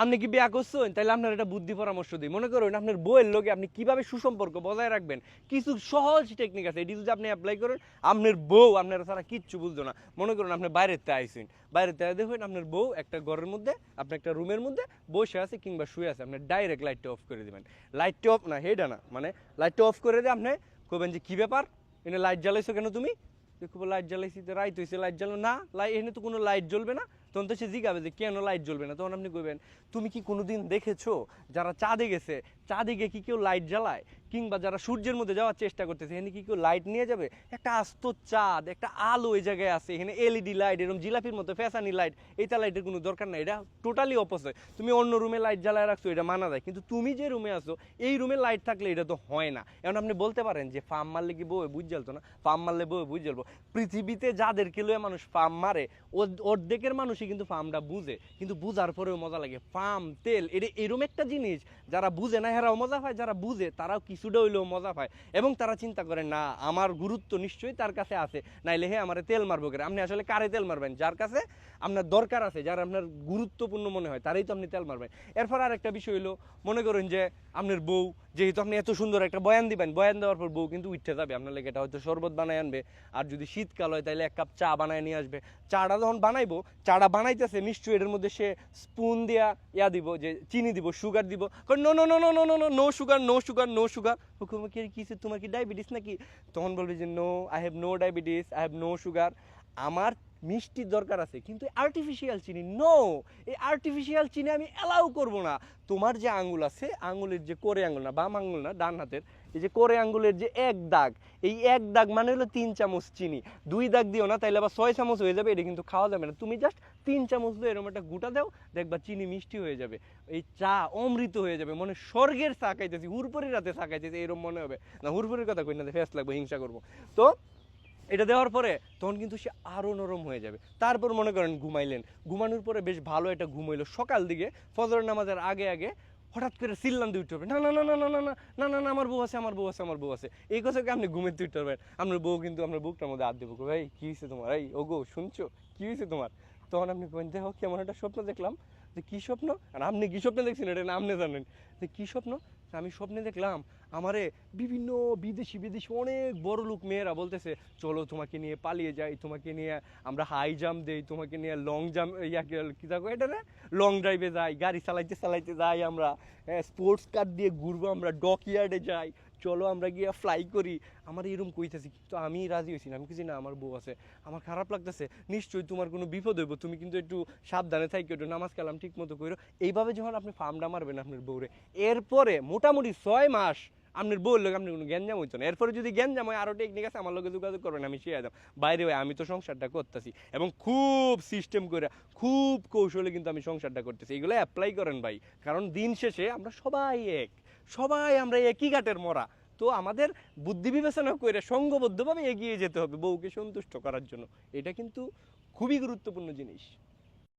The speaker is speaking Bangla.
আপনি কি বিয়া করছেন? তাহলে আপনার একটা বুদ্ধি পরামর্শ দিই। মনে করুন, আপনার বইয়ের লোকে আপনি কীভাবে সুসম্পর্ক বজায় রাখবেন? কিছু সহজ টেকনিক আছে, এটি যদি আপনি অ্যাপ্লাই করেন, আপনার বউ আপনার ছাড়া কিচ্ছু বুঝতো না। মনে করুন, আপনি বাইরের তে আইসেন বাইরের তে দেখবেন আপনার বউ একটা ঘরের মধ্যে, আপনি একটা রুমের মধ্যে বসে আছে কিংবা শুয়ে আছে। আপনি ডাইরেক্ট লাইটটা অফ করে দিবেন। লাইটটা অফ না হেডা না। মানে লাইটটা অফ করে দিয়ে আপনি কবেন যে, কি ব্যাপার? এনে লাইট জ্বালাইছো কেন তুমি? দেখব লাইট জ্বালাইছি, তো রাইত হয়েছে লাইট জ্বালো না লাইট এখানে তো কোনো লাইট জ্বলবে না। তখন তো সে জিজ্ঞাবে যে, কেন লাইট জ্বলবে না? তখন আপনি কইবেন, তুমি কি কোনোদিন দেখেছ যারা চাঁদে গেছে? চাঁদে গিয়ে কি কেউ লাইট জ্বালায়? কিংবা যারা সূর্যের মধ্যে যাওয়ার চেষ্টা করতেছে, এখানে কি কেউ লাইট নিয়ে যাবে? একটা আস্ত চাঁদ, একটা আলো ওই জায়গায় আছে, এখানে এলইডি লাইট এরকম জিলাপির মতো ফ্যাশানি লাইট এইটা লাইটের কোনো দরকার নাই। এটা টোটালি অপোজিট তুমি অন্য রুমে লাইট জ্বালায় রাখছো, এটা মানা যায়। কিন্তু তুমি যে রুমে আছো, এই রুমে লাইট থাকলে এটা তো হয় না। এখন আপনি বলতে পারেন যে ফার্ম মারলে কি বউ বুঝ জ্বলতো না? ফার্ম মারলে বউ বুঝ জ্বলবো। পৃথিবীতে যাদেরকে লয়ে মানুষ ফার্ম মারে, অর্ধেকের মানুষই কিন্তু ফার্মটা বুঝে, কিন্তু বুঝার পরেও মজা লাগে। ফার্ম, তেল, এটা এরকম একটা জিনিস, যারা বুঝে না, হেরাও মজা পায়, যারা বুঝে, তারাও কিছুটা হইলেও মজা পায়। এবং তারা চিন্তা করে, না, আমার গুরুত্ব নিশ্চয়ই তার কাছে আছে। নাইলে হে, আমার তেল মারবো করে? আপনি আসলে কারে তেল মারবেন? যার কাছে আপনার দরকার আছে, যার আপনার গুরুত্বপূর্ণ মনে হয়, তারই তো আপনি তেল মারবেন। এরপর আর একটা বিষয় হলো মনে করেন যে আপনার বউ, যেহেতু আপনি এত সুন্দর একটা বয়ান দিবেন, বয়ান দেওয়ার পর বউ কিন্তু উঠতে যাবে, আপনার লেগে এটা হয়তো শরবত বানায় আনবে। আর যদি শীতকাল হয় তাহলে এক কাপ চা বানায় নিয়ে আসবে। চাটা যখন বানাইবো, চাটা বানাইতেছে, নিশ্চয়ই এটার মধ্যে সে স্পুন দিয়া ইয়া দিব, যে চিনি দিব সুগার দিব। No no no no no no no no sugar no sugar no sugar কি কিসে তোমার কি ডায়াবেটিস নাকি? তখন বলবে যে no I have no diabetes I have no sugar আমার মিষ্টির দরকার আছে, কিন্তু আর্টিফিশিয়াল চিনি নো এই আর্টিফিশিয়াল চিনি আমি অ্যালাউ করব না। তোমার যে আঙ্গুল আছে আঙ্গুলের যে কোরে আঙ্গুল না, বাম আঙ্গুল না, ডান হাতের এই যে কোরে আঙ্গুলের যে এক দাগ, এই এক দাগ মানে হলো তিন চামচ চিনি। দুই দাগ দিও না, তাইলে আবার ছয় চামচ হয়ে যাবে, এটা কিন্তু খাওয়া যাবে না। তুমি জাস্ট তিন চামচ দিয়ে এরকম একটা গুটা দাও, দেখবা চিনি মিষ্টি হয়ে যাবে, এই চা অমৃত হয়ে যাবে মানে স্বর্গের চা খাইতেছি, হুরপুরি রাতে চা খাইতেছি এরকম মনে হবে। না, হুরপুরির কথা কই না ফেস লাগবে, হিংসা করব। তো এটা দেওয়ার পরে তখন কিন্তু সে আরও নরম হয়ে যাবে। তারপর মনে করেন ঘুমাইলেন। ঘুমানোর পরে বেশ ভালো একটা ঘুম হইল সকাল দিকে। ফজর নামাজের আগে আগে হঠাৎ করে চিল্লান দিয়ে উঠতে না না না না না না না না না না আমার বউ আছে আমার বউ আছে আমার বউ আছে এই কথাকে আপনি ঘুমের তুই উঠতে পারবেন আপনার বউ কিন্তু আপনার বুকটার মধ্যে হাত দেবো ভাই কী হয়েছে তোমার এই ও গো শুনছো কী হয়েছে তোমার তখন আপনি দেখো কেমন একটা স্বপ্ন দেখলাম যে কী স্বপ্ন আর আপনি কী স্বপ্ন দেখছেন এটা না আপনি জানেন যে কী স্বপ্ন আমি স্বপ্নে দেখলাম আমারে বিভিন্ন বিদেশি বিদেশি অনেক বড় লোক মেয়েরা বলতেছে, চলো তোমাকে নিয়ে পালিয়ে যাই, তোমাকে নিয়ে আমরা হাই জাম্প দেই, তোমাকে নিয়ে লং জাম্প ইয়াকে কী থাকো, এটা না? লং ড্রাইভে যাই, গাড়ি চালাইতে চালাইতে যাই আমরা স্পোর্টস কার দিয়ে ঘুরবো আমরা ডক ইয়ার্ডে যাই চলো আমরা গিয়ে ফ্লাই করি। আমার এরকম কইতেছি কিন্তু আমি রাজি হয়েছি না। আমি কিছু না, আমার বউ আছে। আমার খারাপ লাগতেছে। নিশ্চয়ই তোমার কোনো বিপদ হইব। তুমি কিন্তু একটু সাবধানে থাকি একটু নামাজ কালাম ঠিক মতো করো এইভাবে যখন আপনি ফার্মটা মারবেন আপনার বউরে, এরপরে মোটামুটি ছয় মাস আপনার বউর লোক আপনি কোনো গ্যাঞ্জাম হইতো না। এরপরে যদি গ্যাঞ্জাম হয় আরও টেকনিক আছে, আমার লোকে যোগাযোগ করবেন, আমি শিখে দাম বাইরে হয়ে আমি তো সংসারটা করতেছি এবং খুব সিস্টেম করে, খুব কৌশলে কিন্তু আমি সংসারটা করতেছি। এগুলো অ্যাপ্লাই করেন ভাই। কারণ দিন শেষে আমরা সবাই এক। সবাই আমরা একই ঘাটের মরা। তো আমাদের বুদ্ধি বিবেচনা করে সঙ্গবদ্ধভাবে এগিয়ে যেতে হবে বউকে সন্তুষ্ট করার জন্য। এটা কিন্তু খুবই গুরুত্বপূর্ণ জিনিস।